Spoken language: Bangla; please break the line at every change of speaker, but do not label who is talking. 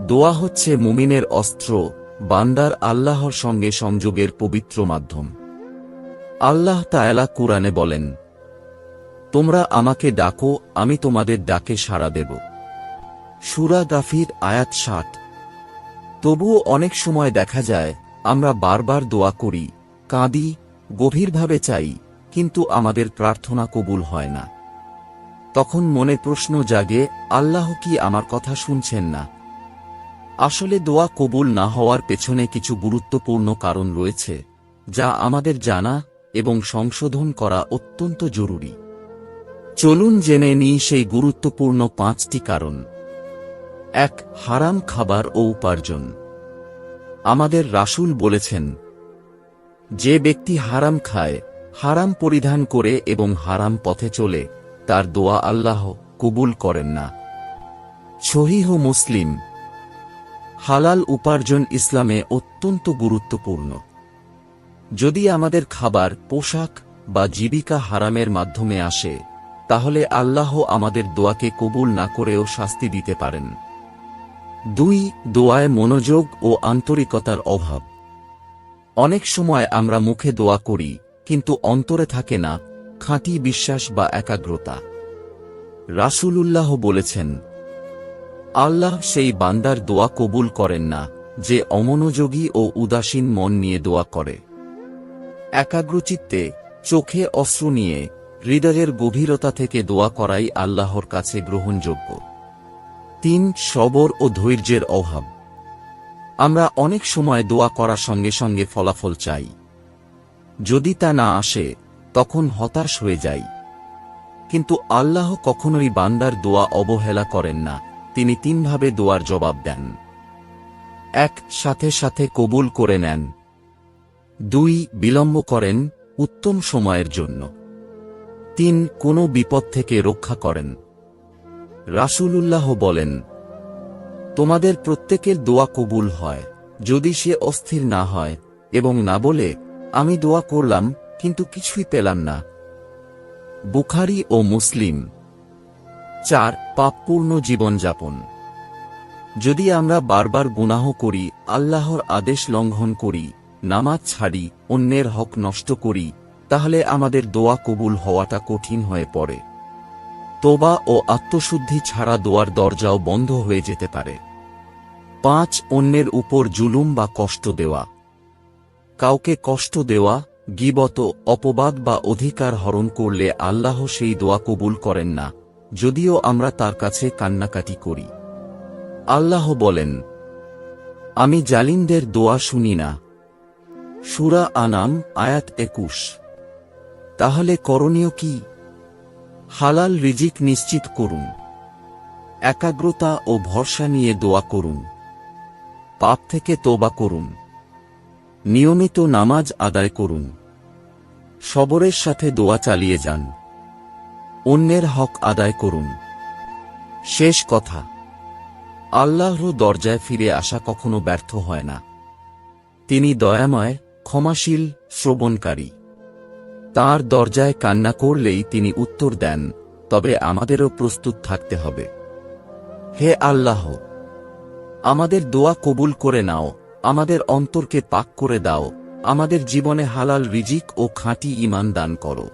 দোয়া হচ্ছে মুমিনের অস্ত্র, বান্দার আল্লাহর সঙ্গে সংযোগের পবিত্র মাধ্যম। আল্লাহ তায়ালা কুরআনে বলেন, তোমরা আমাকে ডাকো, আমি তোমাদের ডাকে সাড়া দেব। সুরা গাফির আয়াত ষাট তবুও অনেক সময় দেখা যায়, আমরা বারবার দোয়া করি, কাঁদি, গভীরভাবে চাই, কিন্তু আমাদের প্রার্থনা কবুল হয় না। তখন মনে প্রশ্ন জাগে, আল্লাহ কি আমার কথা শুনছেন না? আসলে দোয়া কবুল না হওয়ার পেছনে কিছু গুরুত্বপূর্ণ কারণ রয়েছে, যা আমাদের জানা এবং সংশোধন করা অত্যন্ত জরুরি। চলুন জেনে নিই সেই গুরুত্বপূর্ণ পাঁচটি কারণ। এক, হারাম খাবার ও উপার্জন। আমাদের রাসুল বলেছেন, যে ব্যক্তি হারাম খায়, হারাম পরিধান করে এবং হারাম পথে চলে, তার দোয়া আল্লাহ কবুল করেন না। সহিহ মুসলিম হালাল উপার্জন ইসলামে অত্যন্ত গুরুত্বপূর্ণ। যদি আমাদের খাবার, পোশাক বা জীবিকা হারামের মাধ্যমে আসে, তাহলে আল্লাহ আমাদের দোয়াকে কবুল না করেও শাস্তি দিতে পারেন। দুই, দোয়ায় মনোযোগ ও আন্তরিকতার অভাব। অনেক সময় আমরা মুখে দোয়া করি, কিন্তু অন্তরে থাকে না, খাঁটি বিশ্বাস বা একাগ্রতা। রাসূলুল্লাহ বলেছেন আল্লাহ সেই বান্দার দোয়া কবুল করেন না, যে অমনোযোগী ও উদাসীন মন নিয়ে দোয়া করে। একাগ্রচিত্তে, চোখে অশ্রু নিয়ে, হৃদয়ের গভীরতা থেকে দোয়া করাই আল্লাহর কাছে গ্রহণযোগ্য। তিন, সবর ও ধৈর্যের অভাব। আমরা অনেক সময় দোয়া করার সঙ্গে সঙ্গে ফলাফল চাই। যদি তা না আসে, তখন হতাশ হয়ে যাই। কিন্তু আল্লাহ কখনোই বান্দার দোয়া অবহেলা করেন না। তিনি তিনভাবে দোয়ার জবাব দেন। এক, সাথে সাথে কবুল করে নেন। দুই, বিলম্ব করেন উত্তম সময়ের জন্য। তিন, কোনো বিপদ থেকে রক্ষা করেন। রাসূলুল্লাহ বলেন, তোমাদের প্রত্যেকের দোয়া কবুল হয়, যদি সে অস্থির না হয় এবং না বলে, আমি দোয়া করলাম, কিন্তু কিছুই পেলাম না। বুখারি ও মুসলিম চার, পাপপূর্ণ জীবনযাপন। যদি আমরা বারবার গুনাহ করি, আল্লাহর আদেশ লঙ্ঘন করি, নামাজ ছাড়ি, অন্যের হক নষ্ট করি, তাহলে আমাদের দোয়া কবুল হওয়াটা কঠিন হয়ে পড়ে। তোবা ও আত্মশুদ্ধি ছাড়া দোয়ার দরজাও বন্ধ হয়ে যেতে পারে। পাঁচ, অন্যের উপর জুলুম বা কষ্ট দেওয়া। কাউকে কষ্ট দেওয়া, গিবত অপবাদ বা অধিকার হরণ করলে আল্লাহ সেই দোয়া কবুল করেন না। যদিও আমরা তার কাছে কান্নাকাটি করি। আল্লাহ বলেন, আমি জালিমদের দোয়া শুনি না। সুরা আনাম, আয়াত একুশ। তাহলে করণীয় কি? হালাল রিজিক নিশ্চিত করুন। একাগ্রতা ও ভরসা নিয়ে দোয়া করুন। পাপ থেকে তোবা করুন। নিয়মিত নামাজ আদায় করুন। সবরের সাথে দোয়া চালিয়ে যান। অন্যের হক আদায় করুন। শেষ কথা। আল্লাহর দরজায় ফিরে আসা কখনো ব্যর্থ হয় না। তিনি দয়াময়, ক্ষমাশীল, শ্রবণকারী। তার দরজায় কান্না করলেই তিনি উত্তর দেন, তবে আমাদেরও প্রস্তুত থাকতে হবে। হে আল্লাহ, আমাদের দোয়া কবুল করে নাও, আমাদের অন্তরকে পাক করে দাও, আমাদের জীবনে হালাল রিজিক ও খাঁটি ইমান দান করো।